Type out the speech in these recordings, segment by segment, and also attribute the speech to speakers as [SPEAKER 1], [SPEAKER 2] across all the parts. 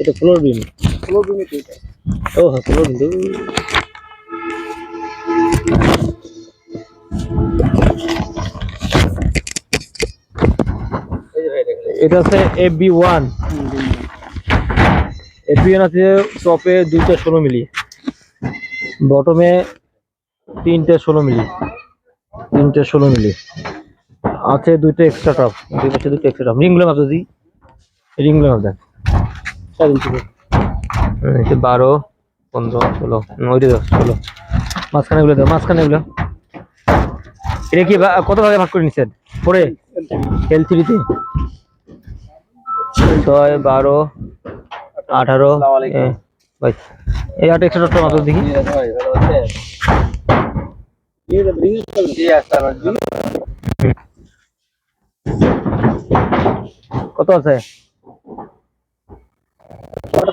[SPEAKER 1] এটা ফ্লোর বিম।
[SPEAKER 2] ফ্লোর বিমে তো এটা।
[SPEAKER 1] ও হ্যাঁ ফ্লোর বিম। এটা F B one. F B one আছে টপে দুইটা ষোলো মিলি। বটমে তিনটে ষোলো মিলি। তিনটে ষোলো মিলি। আছে দুইটা এক্সট্রা টপ দুই পাশে দুটো এক্সট্রা টপ রিংগুলো মাপ দিদি রিংগুলো মাপ দেন বারো পনেরো ষোলো ওইটা ষোলো। মাঝখানে এগুলো দাও মাঝখানে এগুলো। এটা কি কত ভাগে ভাগ করে নিচ্ছেন পরে? এল থ্রিতে ছয় বারো আঠারো এই আট একশো দেখি। কত আছে?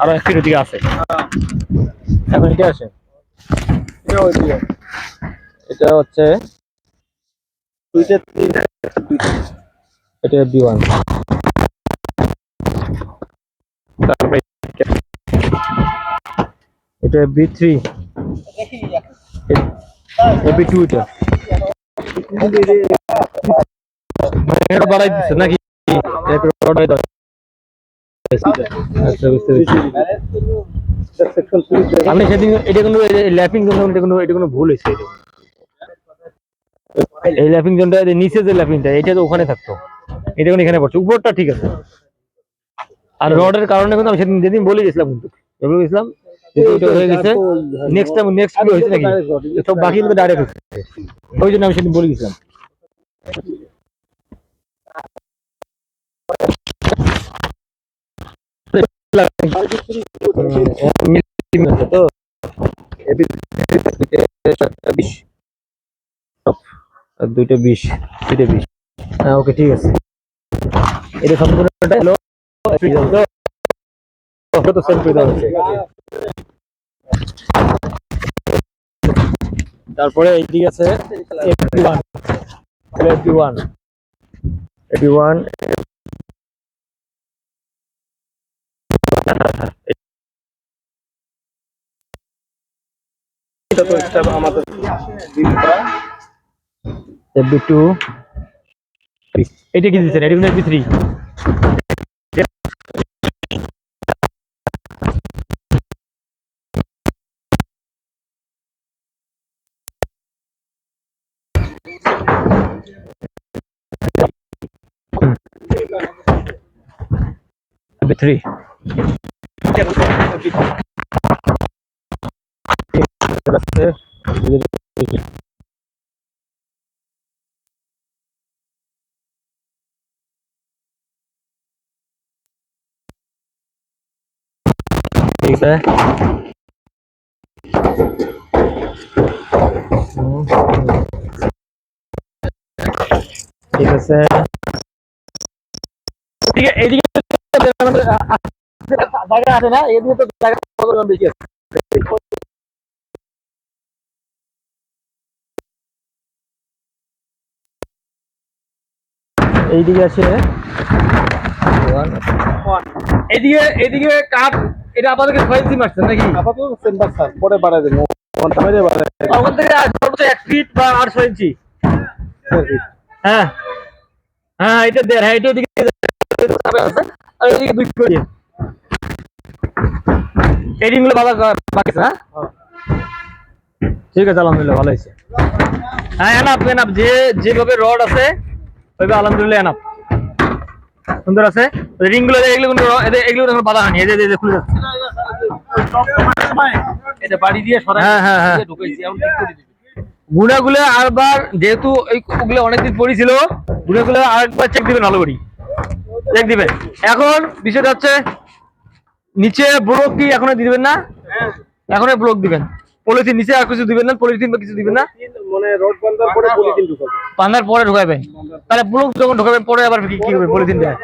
[SPEAKER 1] আরও এক ওদিকে আছে। এখন এটা আছে
[SPEAKER 2] এটা
[SPEAKER 1] হচ্ছে এটা বি ওয়ান এটা বি থ্রি বি টু এটা। বাড়াই দিচ্ছে নাকি? আমি সেদিন এটা কোনো ল্যাপিং জোন এটা কোনো এটা কোনো ভুল হয়েছে? এই ল্যাপিং জোনটা নিচে যে ল্যাপিংটা, এটা তো ওখানে থাকতো। এটা কোনো এখানে পড়ছে। উপরটা ঠিক আছে। আর রডের কারণে কিন্তু আমি সেদিন যেদিন বলে গেছিলাম কিন্তু। গেছিলাম হয়ে গেছে। নেক্সট টাইম নেক্সট হয়েছে নাকি? সব ডাইরেক্ট হচ্ছে ওই জন্য আমি সেদিন বলে গেছিলাম। হ্যাঁ ওকে ঠিক আছে তারপরে এইদিকে আছে ওয়ান ওয়ান
[SPEAKER 2] এটা তো এক্সট্রা আমাদের
[SPEAKER 1] এফবি টু এটা কি দিচ্ছেন এটা এফবি থ্রি থ্রি ठीक है ঠিক আছে ঠিক আছে এদিকে জায়গা আছে না এদিকে তো জায়গা বেশি আছে। এইদিকে আছে এদিকে এদিকে কাপ এটা আপনাদেরকে ছয় ইঞ্চি মারছেন নাকি?
[SPEAKER 2] আপাতত সেন্টার স্যার পরে বাড়ায় দেবো। ঘণ্টা মেরে বাড়ায়
[SPEAKER 1] ওখান থেকে সর্বোচ্চ এক ফিট বা আটশো ইঞ্চি হ্যাঁ। হ্যাঁ এটা দেড় হ্যাঁ এটা ওদিকে আছে আর ওদিকে দুই ফিট এডিংগুলো ভালো বাকি হ্যাঁ? ঠিক আছে আলহামদুলিল্লাহ ভালো হয়েছে। হ্যাঁ এনাফ যে যেভাবে রড আছে ওইভাবে আলহামদুলিল্লাহ এনাফ সুন্দর আছে? রিংগুলো এগুলো কোনো এগুলো কোনো বাধা হয়নি। এই যে- খুলে যাচ্ছে।
[SPEAKER 2] এটা বাড়ি দিয়ে সরাই।
[SPEAKER 1] হ্যাঁ হ্যাঁ হ্যাঁ।
[SPEAKER 2] ঢুকাইছি এখন ঠিক করে দিবি।
[SPEAKER 1] গুণাগুলো আরবার যেহেতু এই ওগুলো অনেকদিন পড়েছিল গুণাগুলো আরেকবার চেক দিবেন ভালো করি চেক দিবেন। এখন বিষয়টা হচ্ছে নিচে ব্লক কি এখনও দিবেন না? এখনও ব্লক দিবেন। পলিথিন নিচে আর কিছু দিবেন না পলিথিন বা কিছু দিবেন না।
[SPEAKER 2] মানে রড বান্ধার পরে পলিথিন ঢুকাবো
[SPEAKER 1] পান্নার পরে ঢুকাবেন। তাহলে ব্লক যখন ঢুকাবেন পরে আবার কি কি করবেন পলিথিন দেয়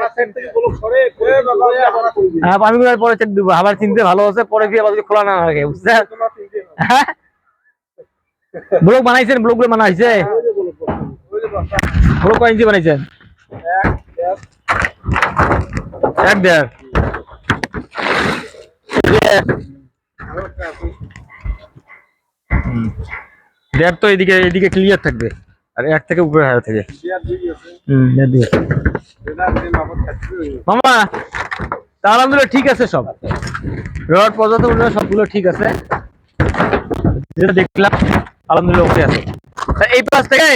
[SPEAKER 2] আবার পলিথিন
[SPEAKER 1] হ্যাঁ পানি গুলো পরে চেক দিব। আবার চিনতে ভালো আছে পরে দিয়ে আবার যদি খোলা না লাগে বুঝছেন? হ্যাঁ? ব্লক বানাইছেন ব্লকগুলো বানাইছে? ব্লক কয় ইঞ্চি বানাইছেন? এক দেড়। দেড় তো এদিকে এদিকে ক্লিয়ার থাকবে আর এক থেকে উপরে হাজার থেকে হুম দেড় দিয়ে মামা তা আলহামদুলিল্লাহ ঠিক আছে সব রড পর্যন্ত উন্নয়ন সবগুলো ঠিক আছে যেটা দেখলাম আলহামদুলিল্লাহ ওকে আছে তা এই পাশ থেকে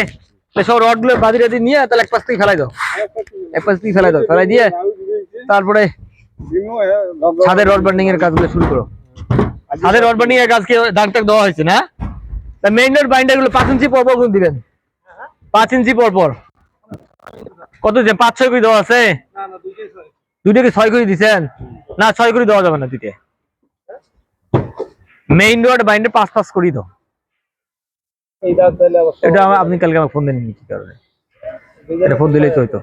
[SPEAKER 1] তো সব রডগুলো বাদি টাদি নিয়ে তাহলে এক পাশ থেকে ফেলাই দাও এক পাশ থেকে ফেলাই দাও ফেলাই দিয়ে তারপরে ছাদের রড বার্নিং এর কাজগুলো শুরু করো। ছাদের রড বার্নিং এর কাজকে দাগ টাক দেওয়া হয়েছে না? তা মেইন রড বাইন্ডারগুলো পাঁচ ইঞ্চি পর পর দিবেন। পাঁচ ইঞ্চি পর পর। কত যে পাঁচ ছয় করে দেওয়া আছে? দুইটা কি ছয়। করে দিছেন? না ছয় করে দেওয়া যাবে না দুইটা মেইন রোড বাইন্ডে পাঁচ পাঁচ করে দাও। এটা আপনি কালকে আমাকে ফোন দেন কি কারণে? এটা ফোন দিলেই তো হইতো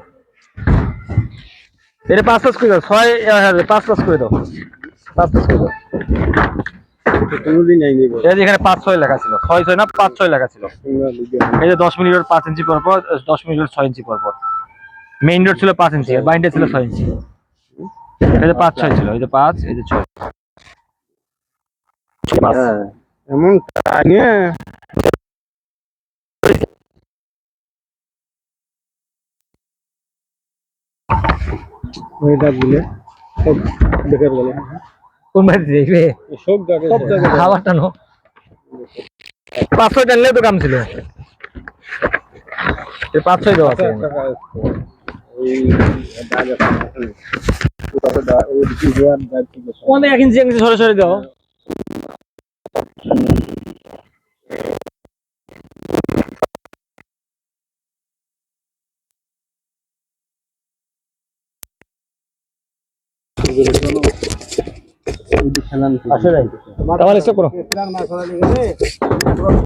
[SPEAKER 1] এটা পাঁচ পাঁচ করে দাও ছয় হ্যাঁ, পাঁচ পাঁচ করে দাও। পাঁচ পাঁচ করে দাও। এখানে পাঁচ ছয় লেখা ছিল ছয় ছয় না পাঁচ ছয় লেখা ছিল। এই যে দশ মিনিট পাঁচ ইঞ্চি পর পর দশ মিনিট ছয় ইঞ্চি পর পর। মেইন রোড ছিল পাঁচ ইঞ্চি আর বাইন্ডে ছিল ছয় ইঞ্চি। এই যে পাঁচ ছয় ছিল এই যে পাঁচ এই যে ছয়।
[SPEAKER 2] এমন ওইটা দিলে সব বেকার গেল
[SPEAKER 1] কোন বাড়ি দেখবে
[SPEAKER 2] সব জায়গায় সব জায়গায়
[SPEAKER 1] খাবার টানো। পাঁচ টানলে তো কাম ছিল। এই পাঁচ ছয় দেওয়া আছে।
[SPEAKER 2] ওই দাগ আছে। ওটা দা ওই দিকে জোয়ার দাগ ঠিক আছে
[SPEAKER 1] আমাদের এক ইঞ্চি এক ইঞ্চি সরে সরে দাও আসলে স্টপ
[SPEAKER 2] করা।